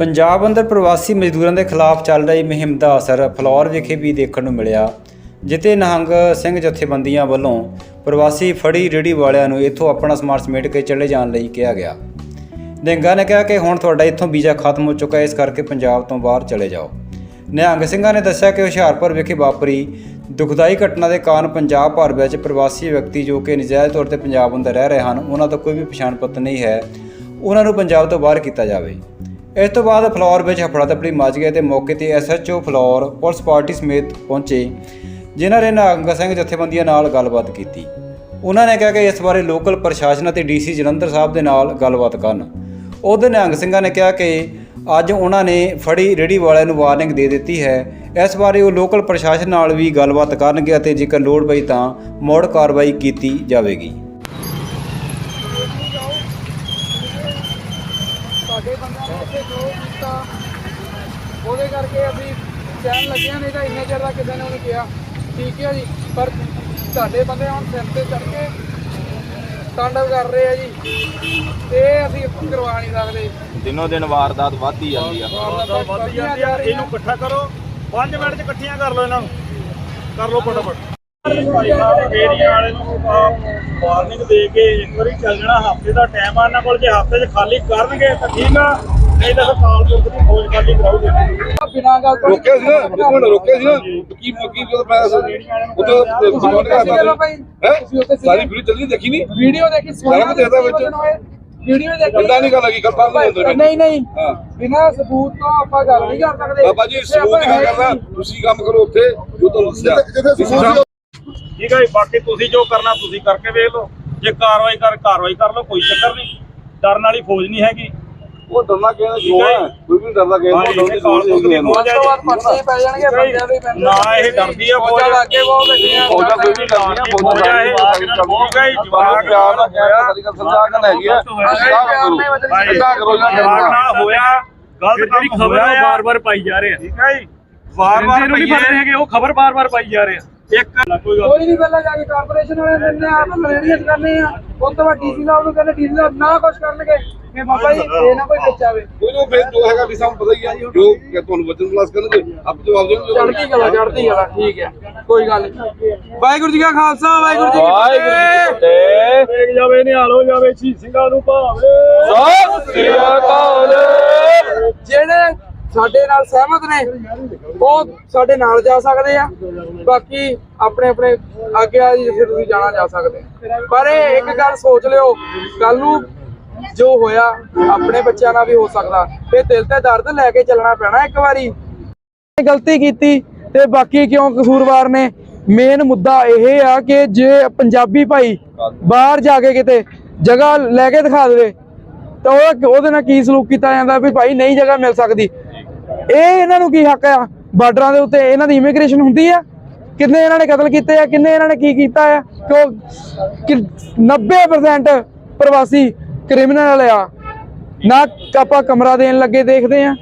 ਪੰਜਾਬ ਅੰਦਰ ਪ੍ਰਵਾਸੀ ਮਜ਼ਦੂਰਾਂ ਦੇ ਖਿਲਾਫ ਚੱਲ ਰਹੀ ਮੁਹਿੰਮ ਦਾ ਅਸਰ ਫਲੌਰ ਵਿਖੇ ਵੀ ਦੇਖਣ ਨੂੰ ਮਿਲਿਆ, ਜਿੱਥੇ ਨਿਹੰਗ ਸਿੰਘ ਜਥੇਬੰਦੀਆਂ ਵੱਲੋਂ ਪ੍ਰਵਾਸੀ ਫੜੀ ਰੇੜੀ ਵਾਲਿਆਂ ਨੂੰ ਇੱਥੋਂ ਆਪਣਾ ਸਮਾਨ ਸਮੇਟ ਕੇ ਚਲੇ ਜਾਣ ਲਈ ਕਿਹਾ ਗਿਆ। ਨਿਹੰਗਾਂ ਨੇ ਕਿਹਾ ਕਿ ਹੁਣ ਤੁਹਾਡਾ ਇੱਥੋਂ ਵੀਜ਼ਾ ਖਤਮ ਹੋ ਚੁੱਕਾ ਹੈ, ਇਸ ਕਰਕੇ ਪੰਜਾਬ ਤੋਂ ਬਾਹਰ ਚਲੇ ਜਾਓ। ਨਿਹੰਗ ਸਿੰਘਾਂ ਨੇ ਦੱਸਿਆ ਕਿ ਹੁਸ਼ਿਆਰਪੁਰ ਵਿਖੇ ਵਾਪਰੀ ਦੁਖਦਾਈ ਘਟਨਾ ਦੇ ਕਾਰਨ ਪੰਜਾਬ ਭਰ ਵਿੱਚ ਪ੍ਰਵਾਸੀ ਵਿਅਕਤੀ ਜੋ ਕਿ ਨਜਾਇਜ਼ ਤੌਰ ਤੇ ਪੰਜਾਬ ਅੰਦਰ ਰਹਿ ਰਹੇ ਹਨ, ਉਹਨਾਂ ਦਾ ਕੋਈ ਵੀ ਪਛਾਣ ਪੱਤਰ ਨਹੀਂ ਹੈ। ਉਹਨਾਂ ਨੂੰ ਪੰਜਾਬ ਤੋਂ ਬਾਹਰ ਕੀਤਾ ਜਾਵੇ। ਇਸ ਤੋਂ ਬਾਅਦ ਫਲੋਰ ਵਿੱਚ ਹਫੜਾ ਤਫੜੀ ਮਚ ਗਿਆ ਤੇ ਮੌਕੇ ਤੇ ਐਸਐਚਓ ਫਲੋਰ ਪੁਲਿਸ ਪਾਰਟੀ ਸਮੇਤ ਪਹੁੰਚੇ, ਜਿਨ੍ਹਾਂ ਨੇ ਨਿਹੰਗ ਸਿੰਘ ਜਥੇਬੰਦੀਆਂ ਨਾਲ ਗੱਲਬਾਤ ਕੀਤੀ। ਉਹਨਾਂ ਨੇ ਕਿਹਾ ਕਿ ਇਸ ਬਾਰੇ ਲੋਕਲ ਪ੍ਰਸ਼ਾਸਨ ਅਤੇ ਡੀਸੀ ਜਲੰਧਰ ਸਾਹਿਬ ਦੇ ਨਾਲ ਗੱਲਬਾਤ ਕਰਨ। ਉਹਦੇ ਨਿਹੰਗ ਸਿੰਘਾਂ ਨੇ ਕਿਹਾ ਕਿ ਅੱਜ ਉਹਨਾਂ ਨੇ ਫੜੀ ਰੇੜੀ ਵਾਲਿਆਂ ਨੂੰ ਵਾਰਨਿੰਗ ਦੇ ਦਿੱਤੀ ਹੈ। ਇਸ ਬਾਰੇ ਉਹ ਲੋਕਲ ਪ੍ਰਸ਼ਾਸਨ ਨਾਲ ਵੀ ਗੱਲਬਾਤ ਕਰਨਗੇ ਅਤੇ ਜੇਕਰ ਲੋੜ ਪਈ ਤਾਂ ਮੋੜ ਕਾਰਵਾਈ ਕੀਤੀ ਜਾਵੇਗੀ ਸਾਡੇ ਬੰਦਿਆਂ ਨੇ ਇੱਥੇ ਕੀਤਾ ਉਹਦੇ ਕਰਕੇ ਅਸੀਂ ਚੈਨ ਲੱਗਿਆ ਨਹੀਂ ਤਾਂ ਇੰਨੇ ਚਿਰ ਦਾ ਕਿਸੇ ਨੇ ਉਹਨੂੰ ਕਿਹਾ। ਠੀਕ ਹੈ ਜੀ ਪਰ ਤੁਹਾਡੇ ਬੰਦੇ ਹੁਣ ਸਿਰ ਤੇ ਚੜ ਕੇ ਤਾਂਡਵ ਕਰ ਰਹੇ ਆ ਜੀ। ਤੇ ਅਸੀਂ ਕਰਵਾ ਨਹੀਂ ਸਕਦੇ। ਦਿਨੋ ਦਿਨ ਵਾਰਦਾਤ ਵੱਧਦੀ ਜਾਂਦੀ ਆ। ਵਾਰਦਾਤਾਂ ਵੱਧ ਜਾਂਦੀ ਆ ਇਹਨੂੰ ਇਕੱਠਾ ਕਰੋ। 5 ਮਿੰਟ ਚ ਇਕੱਠੀਆਂ ਕਰ ਲਓ ਇਹਨਾਂ ਨੂੰ। ਕਰ ਲਓ ਫਟਾਫਟ। ਭਾਈ ਸਾਹਿਬ ਏਰੀਆ ਵਾਲੇ ਨੂੰ ਵਾਰਨਿੰਗ ਦੇ ਕੇ ਇੱਕ ਵਾਰੀ ਚੱਲ ਜਾਣਾ। ਹਫ਼ਤੇ ਦਾ ਟਾਈਮ ਆ ਇਹਨਾਂ ਕੋਲ। ਜੇ ਹਫ਼ਤੇ 'ਚ ਖਾਲੀ ਕਰਨਗੇ ਤਾਂ ਠੀਕ ਆ। ਰੋਕਿਆ ਸੀ ਨਾ ਇੱਕ ਮਿੰਟ ਰੋਕਿਆ ਸੀ ਨਾ। ਕੀ ਕੀ ਜਦੋਂ ਮੈਂ ਉਦੋਂ ਸਿਕਿਉਰਿਟੀ ਦਾ ਚਲੋ ਭਾਈ, ਹੈ? ਤੁਸੀਂ ਉੱਥੇ ਸੀਗੇ। ਸਾਰੀ ਵੀਡੀਓ ਚੱਲੀ ਦੇਖੀ ਨਹੀਂ? ਵੀਡੀਓ ਦੇਖੀ ਸਾਰਾ ਕੁਝ ਦੇਖਦਾ ਵਿੱਚ। ਵੀਡੀਓ ਦੇਖੀ। ਬੰਦਾ ਨਹੀਂ ਗੱਲ ਹੈਗੀ ਗੱਲ ਬਾਤ ਨਹੀਂ ਹੁੰਦੀ ਨਹੀਂ ਨਹੀਂ। ਹਾਂ। ਬਿਨਾਂ ਸਬੂਤ ਤੋਂ ਆਪਾਂ ਗੱਲ ਨਹੀਂ ਕਰ ਸਕਦੇ। ਬਾਬਾ ਜੀ ਜਿੱਥੇ ਸਬੂਤ ਆਪਾਂ ਨਹੀਂ ਹੈ ਕਰਨਾ ਨਹੀਂ। ਤੁਸੀਂ ਕੰਮ ਕਰੋ ਉੱਥੇ ਜੋ ਤੁਹਾਨੂੰ ਦੱਸਿਆ। ਠੀਕ ਹੈ ਬਾਕੀ ਤੁਸੀਂ ਜੋ ਕਰਨਾ ਤੁਸੀਂ ਕਰਕੇ ਵੇਖ ਲਓ। ਜੇ ਕਾਰਵਾਈ ਕਰ ਕਾਰਵਾਈ ਕਰ ਲਓ ਕੋਈ ਚੱਕਰ ਨਹੀਂ। ਡਰਨ ਵਾਲੀ ਫੌਜ ਨਹੀਂ ਹੈਗੀ। ਉਹ ਡਰਨਾ ਕਿਹਦਾ ਕਿਉਂ ਹੈ ਕੋਈ ਵੀ ਡਰਦਾ ਨਹੀਂ ਉਸ ਤੋਂ ਬਾਅਦ ਪਰਚੇ ਪੈ ਜਾਣਗੇ ਬੰਦਿਆਂ ਦੇ ਪੈਂਦੇ ਨਾ ਇਹ ਡਰਦੀ ਆ ਫੌਜ ਫੌਜਾਂ ਲੱਗੇ ਬਹੁਤ ਲੱਗੀਆਂ ਫੌਜਾਂ ਕੋਈ ਵੀ ਡਰਦੀਆਂ ਫੌਜਾਂ ਬਹੁਤ ਹੈ ਜਵਾਬ ਪਿਆਰ ਨਾਲ ਕਹਿਆ ਸਾਡੀ ਗੱਲ ਸਮਝਾ ਕੇ ਹੈਗੀ ਹੈ ਅੱਧਾ ਕਰੋ। ਜਾਂ ਦਿਮਾਗ ਨਾਲ ਹੋਇਆ ਗਲਤ ਕੰਮ ਖਬਰ ਉਹ ਬਾਰ-ਬਾਰ ਪਾਈ ਜਾ ਰਹੇ ਆ। ਠੀਕ ਹੈ ਜੀ? ਵਾਰ-ਵਾਰ ਨਹੀਂ ਫੜ ਰਹੇ ਹੈਗੇ ਉਹ ਖਬਰ ਬਾਰ-ਬਾਰ ਪਾਈ ਜਾ ਰਹੇ ਆ। ਇੱਕ ਕੋਈ ਨਹੀਂ। ਪਹਿਲਾਂ ਜਾ ਕੇ ਕਾਰਪੋਰੇਸ਼ਨ ਵਾਲੇ ਦਿੰਦੇ ਆ ਆਪਾਂ ਰੇਡੀਅਸ ਕਰਨੇ ਆ। ਉਸ ਤੋਂ ਬਾਅਦ ਡੀਸੀ ਸਾਹਿਬ ਨੂੰ ਕਹਿੰਦੇ ਡੀਸੀ ਸਾਹਿਬ ਨਾ ਕੁਝ ਕਰਨਗੇ। ਕਿ ਬਾਬਾ ਜੀ ਇਹ ਨਾ ਕੋਈ ਵਿੱਚ ਆਵੇ। ਕੋਈ ਨਾ ਫਿਰ ਜੋ ਹੈਗਾ ਵੀ ਸਾਨੂੰ ਪਤਾ ਹੀ ਹੈ ਜੋ ਤੁਹਾਨੂੰ ਵਚਨ ਕਲਾਸ ਕਰਨਗੇ ਆਪ ਜਵਾਬ ਦੇਣਗੇ ਚੜ੍ਹਦੀ ਕਲਾ ਚੜ੍ਹਦੀ ਕਲਾ ਠੀਕ ਹੈ। ਕੋਈ ਗੱਲ ਨਹੀਂ। ਵਾਹਿਗੁਰੂ ਜੀ ਕਾ ਖਾਲਸਾ ਵਾਹਿਗੁਰੂ ਜੀ ਕੀ ਫਤਿਹ। ਵੇਖ ਜਾਵੇ ਨਿਹਾਲ ਹੋ ਜਾਵੇ ਛੀ ਸਿੰਘਾਂ ਨੂੰ ਭਾਵੇ। ਜਿਹੜੇ ਸਾਡੇ ਨਾਲ ਸਹਿਮਤ ਨੇ ਉਹ ਸਾਡੇ ਨਾਲ ਜਾ ਸਕਦੇ ਆ। ਬਾਕੀ ਆਪਣੇ ਆਪਣੇ ਅੱਗੇ ਆ ਜਿੱਥੇ ਤੁਸੀਂ ਜਾਣਾ ਜਾ ਸਕਦੇ ਆ। ਪਰ ਇਹ ਇੱਕ ਗੱਲ ਸੋਚ ਲਿਓ ਕੱਲ ਨੂੰ ਜੋ ਹੋਇਆ, ਆਪਣੇ ਬੱਚਿਆਂ ਨਾਲ ਵੀ ਹੋ ਸਕਦਾ। ਇਹ ਦਿਲ ਤੇ ਦਰਦ ਲੈ ਕੇ ਚੱਲਣਾ ਪੈਣਾ ਇੱਕ ਵਾਰੀ। ਗਲਤੀ ਕੀਤੀ ਤੇ ਬਾਕੀ ਕਿਉਂ ਕਸੂਰਵਾਰ ਨੇ? ਮੇਨ ਮੁੱਦਾ ਇਹ ਆ ਕਿ ਜੇ ਪੰਜਾਬੀ ਭਾਈ ਬਾਹਰ ਜਾ ਕੇ ਕਿਤੇ ਜਗ੍ਹਾ ਲੈ ਕੇ ਦਿਖਾ ਦੇਵੇ, ਤਾਂ ਉਹਦੇ ਨਾਲ ਕੀ ਸਲੂਕ ਕੀਤਾ ਜਾਂਦਾ ਵੀ ਭਾਈ ਨਹੀਂ ਜਗ੍ਹਾ ਮਿਲ ਸਕਦੀ। ਇਹ ਇਹਨਾਂ ਨੂੰ ਕੀ ਹੱਕ ਆ? ਬਾਰਡਰਾਂ ਦੇ ਉੱਤੇ ਇਹਨਾਂ ਦੀ ਇਮੀਗ੍ਰੇਸ਼ਨ ਹੁੰਦੀ ਆ? ਕਿੰਨੇ ਇਹਨਾਂ ਨੇ ਕਤਲ ਕੀਤੇ ਆ? ਕਿੰਨੇ ਇਹਨਾਂ ਨੇ ਕੀ ਕੀਤਾ ਆ? ਕਿ 90% ਪ੍ਰਵਾਸੀ ਕ੍ਰਿਮੀਨਲ ਆ। ਨਾ ਆਪਾਂ ਕਮਰਾ ਦੇਣ ਲੱਗੇ ਦੇਖਦੇ ਆ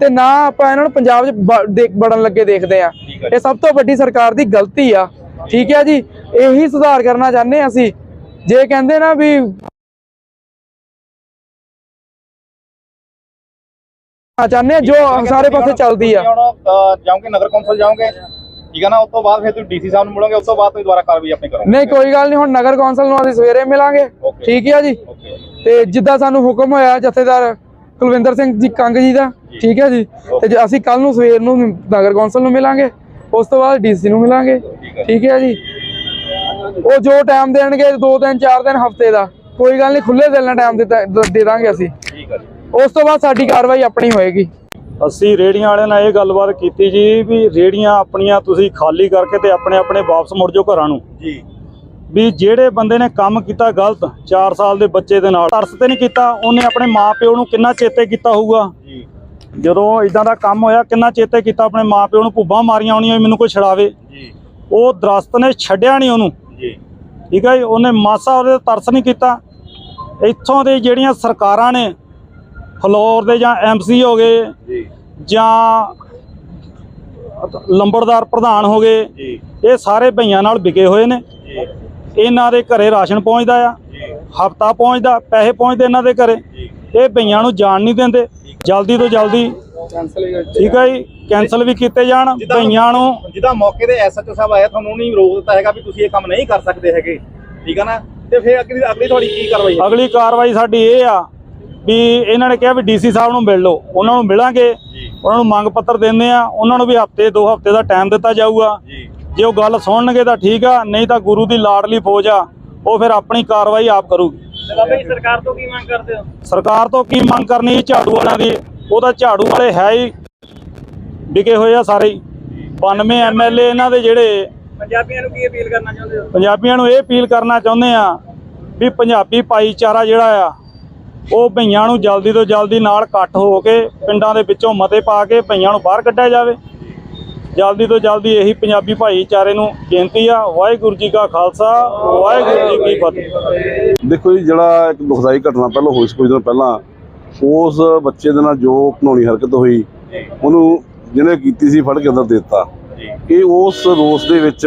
ਤੇ ਨਾ ਆਪਾਂ ਇਹਨਾਂ ਨੂੰ ਪੰਜਾਬ 'ਚ ਬ- ਦੇਖ- ਵੜਨ ਲੱਗੇ ਦੇਖਦੇ ਆ। ਇਹ ਸਭ ਤੋਂ ਵੱਡੀ ਸਰਕਾਰ ਦੀ ਗਲਤੀ ਆ। ਠੀਕ ਹੈ ਜੀ? ਇਹੀ ਸੁਧਾਰ ਕਰਨਾ ਚਾਹੁੰਦੇ ਹਾਂ ਅਸੀਂ। ਜੇ ਕਹਿੰਦੇ ਨਾ ਵੀ ਆ ਚਾਹੁੰਦੇ ਜੋ ਸਾਰੇ ਪਾਸੇ ਚੱਲਦੀ ਆ। ਜਾਓਗੇ ਨਗਰ ਕੌਂਸਲ ਜਾਓਗੇ? ਠੀਕ ਹੈ ਨਾ ਉਸ ਤੋਂ ਬਾਅਦ ਫਿਰ ਤੁਸੀਂ ਡੀਸੀ ਸਾਹਿਬ ਨੂੰ ਮਿਲੋਗੇ ਉਸ ਤੋਂ ਬਾਅਦ ਤੁਸੀਂ ਦੁਬਾਰਾ ਕਾਰਵਾਈ ਆਪਣੀ ਕਰੋਗੇ। ਨਹੀਂ ਕੋਈ ਗੱਲ ਨਹੀਂ ਹੁਣ ਨਗਰ ਕੌਂਸਲ ਨੂੰ ਅਸੀਂ ਸਵੇਰੇ ਮਿਲਾਂਗੇ. ਠੀਕ ਹੈ ਜੀ। ਤੇ ਜਿੱਦਾਂ ਸਾਨੂੰ ਹੁਕਮ ਹੋਇਆ ਜਥੇਦਾਰ ਕੁਲਵਿੰਦਰ ਸਿੰਘ ਜੀ ਕੰਗ ਜੀ ਦਾ ਠੀਕ ਹੈ ਜੀ। ਤੇ ਅਸੀਂ ਕੱਲ ਨੂੰ ਸਵੇਰ ਨੂੰ ਨਗਰ ਕੌਂਸਲ ਨੂੰ ਮਿਲਾਂਗੇ ਉਸ ਤੋਂ ਬਾਅਦ ਡੀਸੀ ਨੂੰ ਮਿਲਾਂਗੇ। ਠੀਕ ਹੈ। ਜੀ। ਉਹ ਜੋ ਟਾਈਮ ਦੇਣਗੇ 2 ਦਿਨ 4 ਦਿਨ ਹਫ਼ਤੇ ਦਾ ਕੋਈ ਗੱਲ ਨਹੀਂ ਖੁੱਲੇ ਦਿਲ ਨਾਲ ਟਾਈਮ ਦੇ ਦਾਂਗੇ ਅਸੀਂ। ਠੀਕ ਹੈ ਜੀ। ਉਸ ਤੋਂ ਬਾਅਦ ਸਾਡੀ ਕਾਰਵਾਈ ਆਪਣੀ ਹੋਏਗੀ। ਅਸੀਂ ਰੇੜੀਆਂ ਵਾਲਿਆਂ ਨਾਲ ਇਹ ਗੱਲਬਾਤ ਕੀਤੀ ਜੀ ਵੀ ਰੇੜੀਆਂ ਆਪਣੀਆਂ ਤੁਸੀਂ ਖਾਲੀ ਕਰਕੇ ਤੇ ਆਪਣੇ ਆਪਣੇ ਵਾਪਸ ਮੁੜ ਜਾਓ ਘਰਾਂ ਨੂੰ। ਜੀ। ਵੀ ਜਿਹੜੇ ਬੰਦੇ ਨੇ ਕੰਮ ਕੀਤਾ ਗਲਤ 4 ਸਾਲ ਦੇ ਬੱਚੇ ਦੇ ਨਾਲ ਤਰਸ ਤੇ ਨਹੀਂ ਕੀਤਾ ਉਹਨੇ ਆਪਣੇ ਮਾਪਿਓ ਨੂੰ ਕਿੰਨਾ ਚੇਤੇ ਕੀਤਾ ਹੋਊਗਾ? ਜੀ। ਜਦੋਂ ਇਦਾਂ ਦਾ ਕੰਮ ਹੋਇਆ ਕਿੰਨਾ ਚੇਤੇ ਕੀਤਾ ਆਪਣੇ ਮਾਪਿਓ ਨੂੰ ਭੁੱਬਾਂ ਮਾਰੀਆਂ ਹੋਣੀਆਂ ਵੀ ਮੈਨੂੰ ਕੋਈ ਛਡਾਵੇ? ਜੀ। ਉਹ ਦਰਖਤ ਨੇ ਛੱਡਿਆ ਨਹੀਂ ਉਹਨੂੰ। ਜੀ। ਠੀਕ ਹੈ ਜੀ? ਉਹਨੇ ਮਾਸਾ ਉਹਦੇ ਤਰਸ ਨਹੀਂ ਕੀਤਾ। ਇੱਥੋਂ ਦੇ ਜਿਹੜੀਆਂ ਸਰਕਾਰਾਂ ਨੇ ਫਲੋਰ ਦੇ ਜਾਂ ਐਮਸੀ ਹੋ ਗਏ ਜੀ। ਜਾਂ ਲੰਬੜਦਾਰ ਪ੍ਰਧਾਨ ਹੋ ਗਏ ਜੀ। ਇਹ ਸਾਰੇ ਭਈਆਂ ਨਾਲ ਵਿਕੇ ਹੋਏ ਨੇ। ਜੀ। ਇਹਨਾਂ ਦੇ ਘਰੇ ਰਾਸ਼ਨ ਪਹੁੰਚਦਾ ਆ ਜੀ। ਹਫਤਾ ਪਹੁੰਚਦਾ ਪੈਸੇ ਪਹੁੰਚਦੇ ਇਹਨਾਂ ਦੇ ਘਰੇ। ਜੀ। ਇਹ ਭਈਆਂ ਨੂੰ ਜਾਣ ਨਹੀਂ ਦਿੰਦੇ ਜਲਦੀ ਤੋਂ ਜਲਦੀ। ਠੀਕ ਹੈ ਜੀ ਕੈਨਸਲ ਵੀ ਕੀਤੇ ਜਾਣ ਜਿੱਦਾਂ- ਭਈਆਂ ਨੂੰ। ਜਿਹਦਾ ਮੌਕੇ ਤੇ ਐਸਐਚਓ ਸਾਹਿਬ ਆਇਆ ਤੁਹਾਨੂੰ ਨਹੀਂ ਰੋਕ ਦਿੱਤਾ ਹੈਗਾ ਵੀ ਤੁਸੀਂ ਇਹ ਕੰਮ ਨਹੀਂ ਕਰ ਸਕਦੇ ਹੈਗੇ। ਠੀਕ ਆ ਨਾ? ਤੇ ਫਿਰ ਅਗਲੀ ਅਗਲੀ ਤੁਹਾਡੀ ਕੀ ਕਾਰਵਾਈ ਹੈ? ਅਗਲੀ ਕਾਰਵਾਈ ਸਾਡੀ ਇਹ ਆ ਵੀ ਇਹਨਾਂ ਨੇ ਕਿਹਾ ਵੀ ਡੀਸੀ ਸਾਹਿਬ ਨੂੰ ਮਿਲ ਲਓ ਉਹਨਾਂ ਨੂੰ ਮਿਲਾਂਗੇ। ਉਹਨਾਂ ਨੂੰ ਮੰਗ ਪੱਤਰ ਦਿੰਦੇ ਆ ਉਹਨਾਂ ਨੂੰ ਵੀ ਹਫ਼ਤੇ ਦੋ ਹਫ਼ਤੇ ਦਾ ਟਾਈਮ ਦਿੱਤਾ ਜਾਊਗਾ। ਜੀ। ਜੇ ਉਹ ਗੱਲ ਸੁਣਨਗੇ ਤਾਂ ਠੀਕ ਆ ਨਹੀਂ ਤਾਂ ਗੁਰੂ ਦੀ ਲਾਡਲੀ ਫੌਜ ਆ ਉਹ ਫਿਰ ਆਪਣੀ ਕਾਰਵਾਈ ਆਪ ਕਰੂਗੀ। ਬਾਬਾ ਜੀ ਸਰਕਾਰ ਤੋਂ ਕੀ ਮੰਗ ਕਰਦੇ ਹੋ? ਸਰਕਾਰ ਤੋਂ ਕੀ ਮੰਗ ਕਰਨੀ ਝਾੜੂ ਵਾਲਿਆਂ ਦੀ? ਉਹਦਾ ਝਾੜੂ ਵਾਲੇ ਹੈ ਹੀ। ਵਿਕੇ ਹੋਏ ਆ ਸਾਰੇ ਹੀ। 92 ਐਮਐਲਏ ਇਹਨਾਂ ਦੇ ਜਿਹੜੇ ਪੰਜਾਬੀਆਂ ਨੂੰ ਕੀ ਅਪੀਲ ਕਰਨਾ ਚਾਹੁੰਦੇ ਹੋ? ਪੰਜਾਬੀਆਂ ਨੂੰ ਇਹ ਅਪੀਲ ਕਰਨਾ ਚਾਹੁੰਦੇ ਆ ਵੀ ਪੰਜਾਬੀ ਭਾਈਚਾਰਾ ਜਿਹੜਾ ਆ ਉਹ ਭਈਆਂ ਨੂੰ ਜਲਦੀ ਤੋਂ ਜਲਦੀ ਨਾਲ ਇਕੱਠ ਹੋ ਕੇ ਪਿੰਡਾਂ ਦੇ ਵਿੱਚੋਂ ਮਤੇ ਪਾ ਕੇ ਭਈਆਂ ਨੂੰ ਬਾਹਰ ਕੱਢਿਆ ਜਾਵੇ। ਜਲਦੀ ਤੋਂ ਜਲਦੀ ਇਹੀ ਪੰਜਾਬੀ ਭਾਈਚਾਰੇ ਨੂੰ ਬੇਨਤੀ ਆ ਵਾਹਿਗੁਰੂ ਜੀ ਕਾ ਖਾਲਸਾ ਵਾਹਿਗੁਰੂ ਜੀ ਕੀ ਫਤਿਹ। ਦੇਖੋ ਜੀ ਜਿਹੜਾ ਇੱਕ ਦੁਖਦਾਈ ਘਟਨਾ ਪਹਿਲਾਂ ਹੋਈ ਸੀ ਕੁਝ ਦਿਨ ਪਹਿਲਾਂ ਉਸ ਬੱਚੇ ਦੇ ਨਾਲ ਜੋ ਘਨੌਣੀ ਹਰਕਤ ਹੋਈ ਉਹਨੂੰ ਜਿਹਨੇ ਕੀਤੀ ਸੀ ਫੜ ਕੇ ਅੰਦਰ ਦੇ ਦਿੱਤਾ। ਇਹ ਉਸ ਰੋਸ ਦੇ ਵਿੱਚ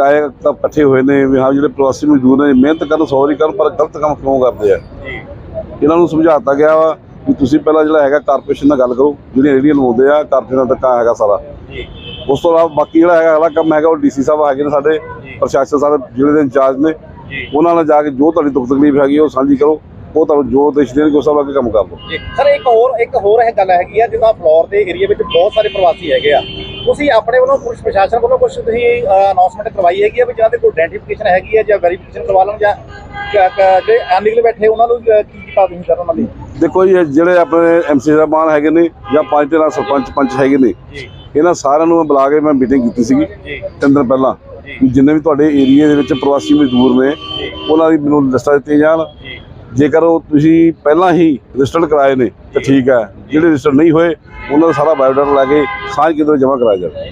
ਆਏ ਤਾਂ ਇਕੱਠੇ ਹੋਏ ਨੇ ਵੀ ਹਾਂ ਜਿਹੜੇ ਪ੍ਰਵਾਸੀ ਮਜ਼ਦੂਰ ਨੇ ਮਿਹਨਤ ਕਰਨ ਸੌਰੀ ਕਰਨ ਪਰ ਗਲਤ ਕੰਮ ਕਿਉਂ ਕਰਦੇ ਆ? ਇਹਨਾਂ ਨੂੰ ਸਮਝਾਤਾ ਗਿਆ ਵਾ ਵੀ ਤੁਸੀਂ ਪਹਿਲਾਂ ਜਿਹੜਾ ਹੈਗਾ ਕਾਰਪੋਰੇਸ਼ਨ ਨਾਲ ਗੱਲ ਕਰੋ ਜਿਹੜੀਆਂ ਰੇਹੜੀਆਂ ਲਵਾਉਂਦੇ ਆ ਕਾਰਪੋਰੇਸ਼ਨ ਦਾ ਧੱਕਾ ਹੈਗਾ ਸਾਰਾ। ਉਸ ਤੋਂ ਇਲਾਵਾ ਬਾਕੀ ਜਿਹੜਾ ਹੈਗਾ ਅਗਲਾ ਕੰਮ ਹੈਗਾ ਉਹ ਡੀਸੀ ਸਾਹਿਬ ਹੈਗੇ ਨੇ ਸਾਡੇ ਪ੍ਰਸ਼ਾਸਨ ਸਾਰੇ ਜ਼ਿਲ੍ਹੇ ਦੇ ਇੰਚਾਰਜ ਨੇ। ਉਹਨਾਂ ਨਾਲ ਜਾ ਕੇ ਜੋ ਤੁਹਾਡੀ ਦੁੱਖ ਤਕਲੀਫ ਹੈਗੀ ਉਹ ਸਾਂਝੀ ਕਰੋ ਉਹ ਤੁਹਾਨੂੰ ਜੋ ਦੇਸ਼ ਦੇਣਗੇ ਉਸ ਹਿਸਾਬ ਨਾਲ ਕੰਮ ਕਰ ਲਓ। ਸਰ ਇੱਕ ਹੋਰ ਇੱਕ ਹੋਰ ਇਹ ਗੱਲ ਹੈਗੀ ਆ ਜਿੱਦਾਂ ਫਲੋਰ ਦੇ ਏਰੀਆ ਵਿੱਚ ਬਹੁਤ ਸਾਰੇ ਪ੍ਰਵਾਸੀ ਹੈਗੇ ਆ। ਤੁਸੀਂ ਆਪਣੇ ਵੱਲੋਂ ਪੁਲਿਸ ਪ੍ਰਸ਼ਾਸਨ ਵੱਲੋਂ ਕੁਝ ਤੁਸੀਂ ਅਨਾਉਂਸਮੈਂਟ ਕਰਵਾਈ ਹੈਗੀ ਆ ਵੀ ਜਿਹਨਾਂ ਦੇ ਕੋਈ ਆਇਡੈਂਟੀਫਿਕੇਸ਼ਨ ਹੈਗੀ ਆ ਜਾਂ ਵੈਰੀਫਿਕੇਸ਼ਨ ਕਰਵਾ ਲਓ ਜਾਂ ਜਿਹੜੇ ਅਨਲੀਗਲ ਬੈਠੇ ਉਹਨਾਂ ਨੂੰ ਕੀ ਕੀਤਾ ਤੁਸੀਂ ਉਹਨਾਂ ਲਈ ਦੇਖੋ ਜੀ ਜਿਹੜੇ ਆਪਣੇ ਐਮਸੀ ਸਾਹਿਬਾਨ ਹੈਗੇ ਨੇ ਜਾਂ ਪੰਜ ਤੇ ਨਾਲ ਸਰਪੰਚ ਪੰਚ ਹੈਗੇ ਨੇ ਇਹਨਾਂ ਸਾਰਿਆਂ ਨੂੰ ਮੈਂ ਬੁਲਾ ਕੇ ਮੈਂ ਮੀਟਿੰਗ ਕੀਤੀ ਸੀਗੀ ਤਿੰਨ ਦਿਨ ਪਹਿਲਾਂ। ਜਿੰਨੇ ਵੀ ਤੁਹਾਡੇ ਏਰੀਆ ਦੇ ਵਿੱਚ ਪ੍ਰਵਾਸੀ ਮਜ਼ਦੂਰ ਨੇ ਉਹਨਾਂ ਦੀ ਮੈਨੂੰ ਲਿਸਟਾਂ ਦਿੱਤੀਆਂ ਜਾਣ ਜੇਕਰ ਉਹ ਤੁਸੀਂ ਪਹਿਲਾਂ ਹੀ ਰਜਿਸਟਰਡ ਕਰਾਏ ਨੇ, ਤਾਂ ਠੀਕ ਹੈ। ਜਿਹੜੇ ਰਜਿਸਟਰ ਨਹੀਂ ਹੋਏ, ਉਹਨਾਂ ਦਾ ਸਾਰਾ ਬਾਇਓਡਾਟਾ ਲੈ ਕੇ ਸਾਂਝ ਕੇਂਦਰ ਜਮ੍ਹਾਂ ਕਰਾਇਆ ਜਾਵੇ।